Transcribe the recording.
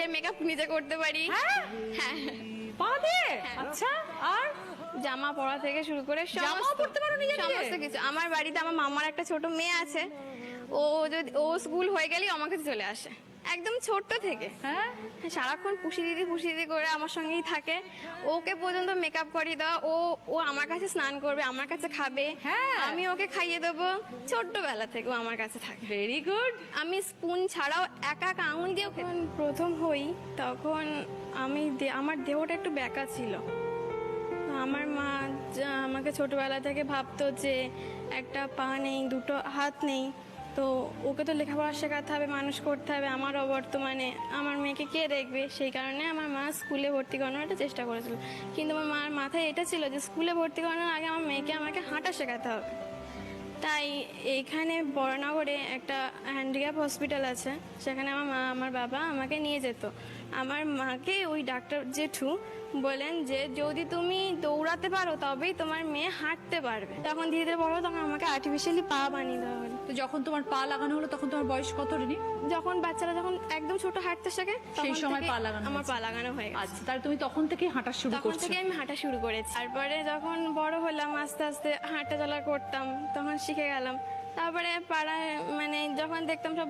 নিজের মেকআপ নিজে করতে পারি। হ্যাঁ? হ্যাঁ। আচ্ছা আর? জামা পরা থেকে শুরু করে জামা সমস্ত- পারো নিজে? সমস্ত কিছু। আমার বাড়িতে আমার মামার একটা ছোট মেয়ে আছে। ও যদি ও স্কুল হয়ে গেলেই আমার কাছে চলে আসে। একদম ছোট্ট থেকে। হ্যাঁ? সারাক্ষণ পুষি দিদি পুষি দিদি করে আমার সঙ্গেই থাকে। ওকে পর্যন্ত মেকআপ করিয়ে দেওয়া। ও ও আমার কাছে স্নান করবে আমার কাছে খাবে। হ্যাঁ। আমি ওকে খাইয়ে দেবো। ছোট্টবেলা থেকে ও আমার কাছে থাকে। ভেরি গুড আমি স্পুন ছাড়াও একা একা আঙুল দিয়েও যখন প্রথম হই তখন আমি আমার দেহটা একটু ব্যাকা ছিল। আমার মা আমাকে ছোটবেলা থেকে ভাবতো যে একটা পা নেই দুটো হাত নেই। তো ওকে তো লেখাপড়া শেখাতে হবে, মানুষ করতে হবে। আমার অবর্তমানে আমার মেয়েকে কে দেখবে? সেই কারণে আমার মা স্কুলে ভর্তি করানোর একটা চেষ্টা করেছিল। কিন্তু আমার মার মাথায় এটা ছিল যে, স্কুলে ভর্তি করানোর আগে আমার মেয়েকে আমাকে হাঁটা শেখাতে হবে। তাই এইখানে বড়নগরে একটা হ্যান্ডিক্যাপ হসপিটাল আছে সেখানে আমার মা আমার বাবা আমাকে নিয়ে যেত। আমার মাকে ওই ডাক্তার জেঠু বলেন যে যদি তুমি দৌড়াতে পারো তবেই তোমার মেয়ে হাঁটতে পারবে। তখন ধীরে ধীরে বড় তখন আমাকে আর্টিফিশিয়ালি পা বানিয়ে দেওয়া হলো। তো যখন তোমার পা লাগানো হলো তখন তোমার বয়স কত রিনি যখন বাচ্চারা যখন একদম ছোট হাঁটতে শেখে সেই সময় পা লাগানো আমার পা লাগানো হয়ে গেছে। আচ্ছা তাহলে তুমি তখন থেকেই হাঁটা শুরু তখন করছ। থেকে আমি হাঁটা শুরু করেছি। তারপরে যখন বড় হলাম আস্তে আস্তে হাঁটা চলা করতাম তখন শিখে গেলাম। তারপরে পাড়ায় মানে যখন দেখতাম সব